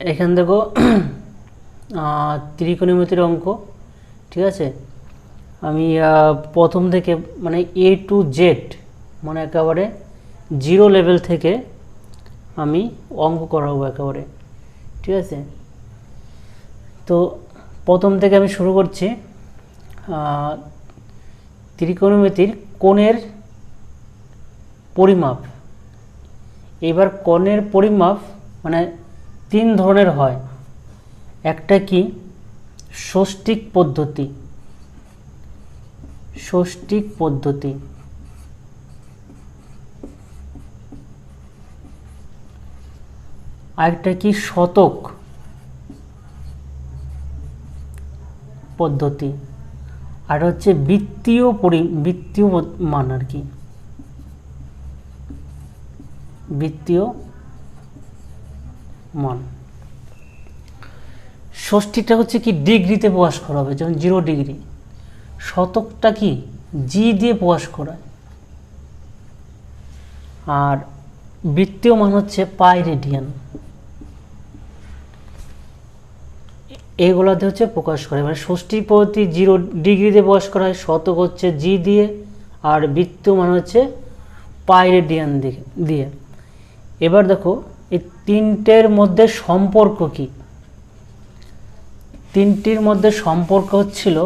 এখান দেখো ত্রিকোণমিতির অঙ্ক, ঠিক আছে? আমি প্রথম থেকে মানে এ টু জেড মানে একেবারে জিরো লেভেল থেকে আমি অঙ্ক করাবো একেবারে, ঠিক আছে? তো প্রথম থেকে আমি শুরু করছি ত্রিকোণমিতির কোণের পরিমাপ। এবার কোণের পরিমাপ মানে তিন ধরনের হয়। একটা কি? ষষ্ঠিক পদ্ধতি। ষষ্ঠিক পদ্ধতি। আরেকটা কি? শতক পদ্ধতি। আর হচ্ছে বৃত্তীয় পরি, বৃত্তীয় মান আর কি। বৃত্তীয় মান। ষষ্ঠীটা হচ্ছে কি, ডিগ্রিতে প্রকাশ করা হবে, যেমন জিরো ডিগ্রি শতকটা কি জি দিয়ে প্রকাশ করায় আর বৃত্তীয় মান হচ্ছে পাই রেডিয়ান এগুলাতে হচ্ছে প্রকাশ করে। মানে ষষ্ঠী পদ্ধতি জিরো ডিগ্রিতে প্রকাশ করা হয়, শতক হচ্ছে জি দিয়ে, আর বৃত্তীয় মান হচ্ছে পাই রেডিয়ান দিয়ে। এবার দেখো এই তিনটের মধ্যে সম্পর্ক কি? তিনটির মধ্যে সম্পর্ক হচ্ছিল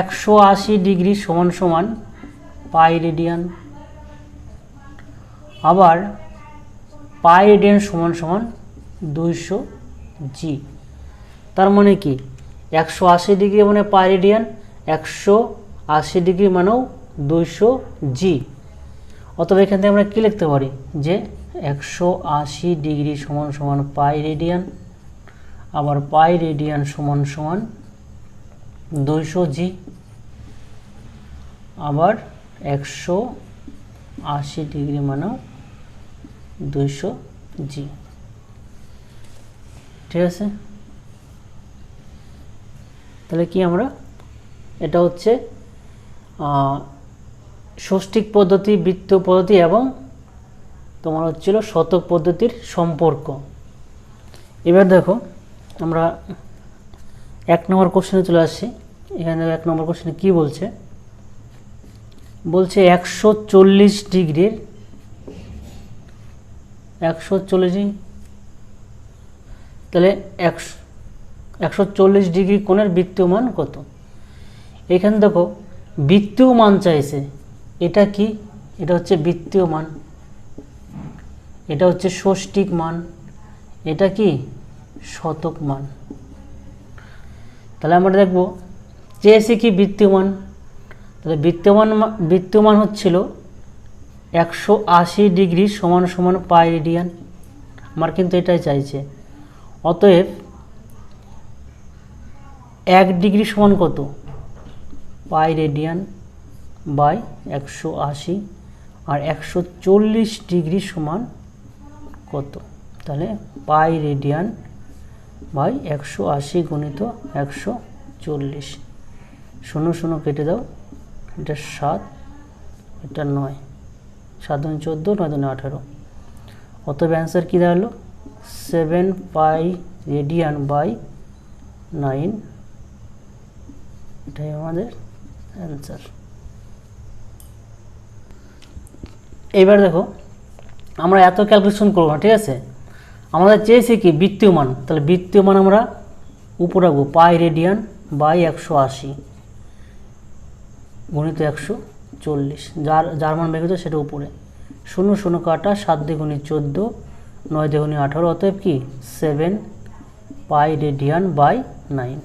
একশো আশি ডিগ্রি সমান সমান পাই রেডিয়ান, আবার পাই রেডিয়ান সমান সমান দুইশো জি। তার মানে কি? একশো আশি ডিগ্রি মানে পাই রেডিয়ান, একশো আশি ডিগ্রি মানেও দুইশো জি। অথবা এখান থেকে আমরা কী লিখতে পারি? যে একশো আশি ডিগ্রি সমান সমান পাই রেডিয়ান, আবার পাই রেডিয়ান সমান সমান দুইশো জি, আবার একশো আশি ডিগ্রি মানেও দুইশো জি। ঠিক আছে? তাহলে কি আমরা? এটা হচ্ছে ষষ্ঠিক পদ্ধতি, বৃত্ত পদ্ধতি এবং তোমার হচ্ছিল শতক পদ্ধতির সম্পর্ক। এবার দেখো, আমরা এক নম্বর কোশ্চেনে চলে আসছি। এখানে এক নম্বর কোশ্চেনে কি বলছে? বলছে একশো চল্লিশ ডিগ্রির, একশো চল্লিশ তাহলে একশো একশো চল্লিশ ডিগ্রি কোণের বৃত্তীয় মান কত? এখানে দেখো বৃত্তীয় মান চাইছে। এটা কি? এটা হচ্ছে বৃত্তীয় মান। এটা হচ্ছে ষষ্ঠিক মান। এটা কি? শতক মান। তাহলে আমরা দেখব চেয়েছি কি বৃত্তীয়মান তাহলে বৃত্তীয়মান বৃত্তীয়মান হচ্ছিল একশো আশি ডিগ্রি সমান সমান পাই রেডিয়ান। আমার কিন্তু এটাই চাইছে। অতএব এক ডিগ্রি সমান কত? পাই রেডিয়ান। বাই একশো আশি আর একশো চল্লিশ ডিগ্রি সমান কত? তাহলে পাই রেডিয়ান বাই একশো আশি গুণিত একশো চল্লিশ। শূন্য শূন্য কেটে দাও, এটা সাত, এটা নয়। সাত দুই চোদ্দ, নয় দুই আঠারো। অতএব অ্যান্সার কী দাঁড়াল? Seven pi radian by nine এটাই আমাদের অ্যান্সার এবার দেখো, আমরা এত ক্যালকুলেশন করব না, ঠিক আছে? আমাদের চেয়েছে কি বৃত্তীয় মান? তাহলে বৃত্তীয় মান আমরা উপর রাখব, পাই রেডিয়ান বাই একশো আশি গণিত একশো চল্লিশ। যার যার মান বের সেটা উপরে। শূন্য শূন্য কাটা সাত দ্বিগুণী চোদ্দ, নয় দ্বিগুণী আঠারো, অতএব কি? Seven pi radian by nine.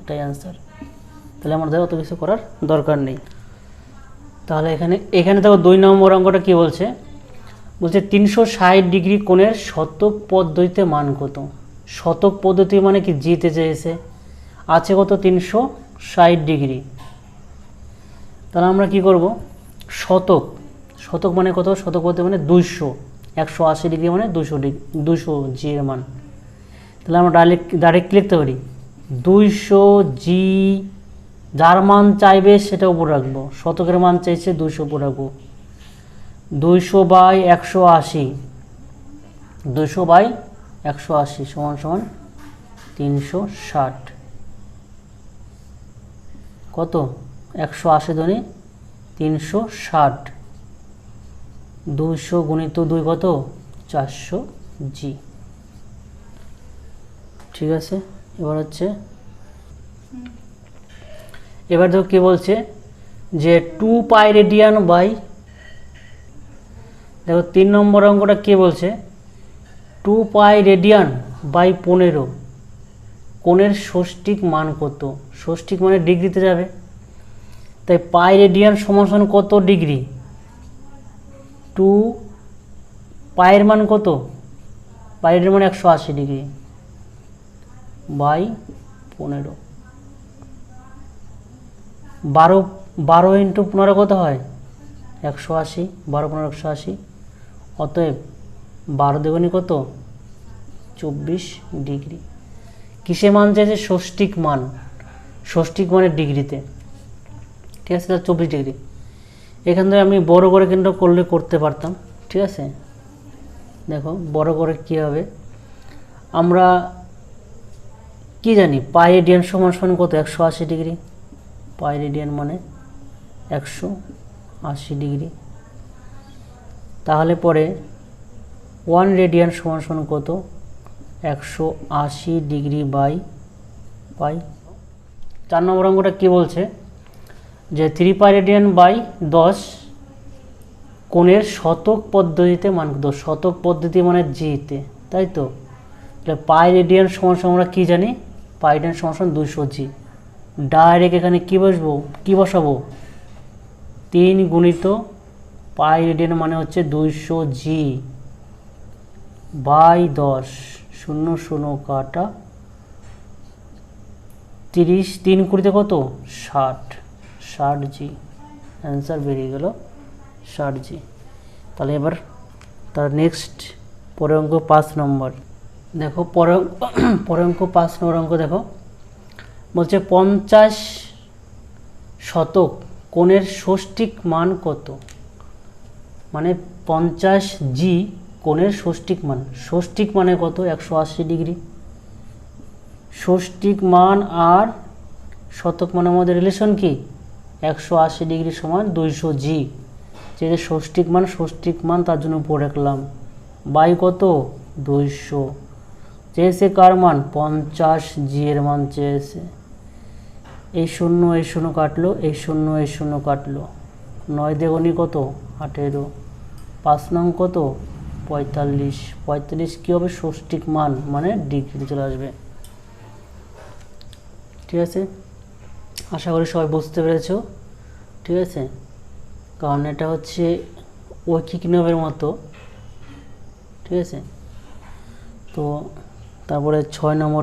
এটাই অ্যান্সার তাহলে আমাদের অত কিছু করার দরকার নেই। তাহলে এখানে এখানে দেখো দুই নম্বর অঙ্কটা কি বলছে? বলছে তিনশো ষাট ডিগ্রি কোণের শতক পদ্ধতিতে মান কত? শতক পদ্ধতি মানে কি? জিতে চেয়েছে। আছে কত? তিনশো ষাট ডিগ্রি। তাহলে আমরা কি করব? শতক। শতক মানে কত? শতক পদ্ধতি মানে দুইশো। একশো আশি ডিগ্রি মানে দুশো ডিগ্রি দুশো জি এর মান। তাহলে আমরা ডাইরেক্ট ডাইরেক্ট লিখতে পারি। দুইশো জি যার মান চাইবে সেটা উপর রাখব। শতকের মান চাইছে দুইশো উপর রাখব। দুইশো বাই একশো আশি। দুশো বাই একশো আশি সমান সমান তিনশো ষাট। কত? একশো আশি ধনে তিনশো ষাট। দুশো গুণিত দুই কত? চারশো জি। ঠিক আছে? এবার হচ্ছে এবার দেখো কি বলছে? যে টু পাই রেডিয়ান বাই দেখো তিন নম্বর অঙ্কটা কে বলছে? টু পাই রেডিয়ান বাই পনেরো। কোণের ষষ্ঠিক মান কত? ষষ্ঠিক মানে ডিগ্রিতে যাবে। তাই পাই রেডিয়ান সমান কত ডিগ্রি? টু পায়ের মান কত? পায়ের মান একশো আশি ডিগ্রি বাই পনেরো। বারো বারো ইন্টু পনেরো কত হয়? একশো আশি, বারো পনেরো, একশো আশি। অতএব বারো দেগুনি কত? চব্বিশ ডিগ্রি। কিসে মান চাইছে? ষষ্ঠিক মান। ষষ্ঠিক মানের ডিগ্রিতে। ঠিক আছে, তাহলে চব্বিশ ডিগ্রি। এখান থেকে আমি বড় করে কিন্তু করলে করতে পারতাম। ঠিক আছে? দেখো, বড় করে কী হবে? আমরা কি জানি? পাই রেডিয়ান সমান সমান কত? একশো আশি ডিগ্রি। পাই রেডিয়ান মানে একশো আশি ডিগ্রি। তাহলে পরে ওয়ান রেডিয়ান সমান সমান কত? একশো আশি ডিগ্রি বাই পাই চার নম্বর অঙ্কটা কী বলছে? যে থ্রি পাই রেডিয়ান বাই দশ কোণের শতক পদ্ধতিতে মান কত? শতক পদ্ধতি মানে জিতে, তাই তো? তাহলে পাই রেডিয়ান সমান সমান আমরা কী জানি? পাই রেডিয়ান সমান সমান দুশো জি। ডাইরেক্ট এখানে কী বসবো? কী বসাবো? তিন গুণিত পাই রেডিয়ান মানে হচ্ছে দুইশো জি বাই দশ। শূন্য শূন্য কাটা তিরিশ। তিন কুড়িতে কত? ষাট। ষাট জি অ্যান্সার বেরিয়ে গেল ষাট জি তাহলে এবার তার নেক্সট পরের অঙ্ক পাঁচ নম্বর। দেখো, পরের পরের অঙ্ক পাঁচ নম্বর অঙ্ক দেখো। বলছে পঞ্চাশ শতক, কোণের ষষ্ঠিক মান কত? মানে পঞ্চাশ জি কোণের ষষ্ঠিক মান। ষষ্ঠিক মানে কত? একশো আশি ডিগ্রি। ষষ্ঠিক মান আর শতক মানে আমাদের রিলেশন কি? একশো আশি ডিগ্রি সমান দুইশো জি যে ষষ্ঠিক মান ষষ্ঠিক মান তার জন্য উপরে রাখলাম। বাই কত? দুইশো। চেয়েছে কার মান? পঞ্চাশ জি এর মান চেয়েছে। এই শূন্য এই শূন্য কাটলো, এই শূন্য এই শূন্য কাটলো। নয় দেগুনি কত? আঠেরো। পাঁচ নং কত? পঁয়তাল্লিশ। পঁয়তাল্লিশ কী হবে? ষষ্ঠিক মান মানে ডিগ্রিতে চলে আসবে। ঠিক আছে? আশা করি সবাই বুঝতে পেরেছ। ঠিক আছে? কারণ এটা হচ্ছে ঐকিক নিয়মের মতো। ঠিক আছে? তো তারপরে ছয় নম্বর